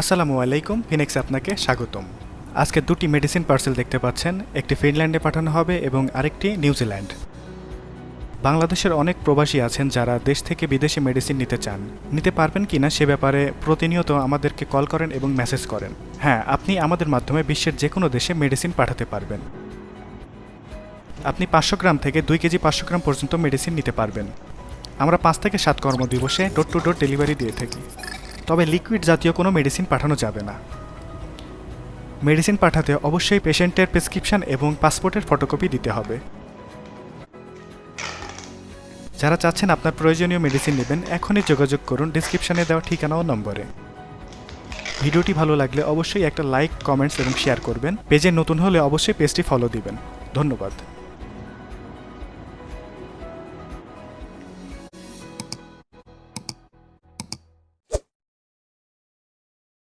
আসসালামু আলাইকুম, ফিনিক্স আপনাকে স্বাগতম। আজকে দুটি মেডিসিন পার্সেল দেখতে পাচ্ছেন, একটি ফিনল্যান্ডে পাঠানো হবে এবং আরেকটি নিউজিল্যান্ড। বাংলাদেশের অনেক প্রবাসী আছেন যারা দেশ থেকে বিদেশে মেডিসিন নিতে চান। নিতে পারবেন কি না সে ব্যাপারে প্রতিনিয়ত আমাদেরকে কল করেন এবং মেসেজ করেন। হ্যাঁ আপনি আমাদের মাধ্যমে বিশ্বের যে কোনো দেশে মেডিসিন পাঠাতে পারবেন। আপনি পাঁচশো গ্রাম থেকে দুই কেজি পাঁচশো গ্রাম পর্যন্ত মেডিসিন নিতে পারবেন। আমরা পাঁচ থেকে সাত কর্মদিবসে ডোর টু ডোর ডেলিভারি দিয়ে থাকি। তবে লিকুইড জাতীয় কোনো মেডিসিন পাঠানো যাবে না। মেডিসিন পাঠাতে অবশ্যই পেশেন্টের প্রেসক্রিপশন এবং পাসপোর্টের ফটোকপি দিতে হবে। যারা চাচ্ছেন আপনার প্রয়োজনীয় মেডিসিন নেবেন, এখনই যোগাযোগ করুন। ডিসক্রিপশনে দেওয়া ঠিকানা ও নম্বরে। ভিডিওটি ভালো লাগলে অবশ্যই একটা লাইক, কমেন্টস এবং শেয়ার করবেন। পেজে নতুন হলে অবশ্যই পেজটি ফলো দিবেন। ধন্যবাদ।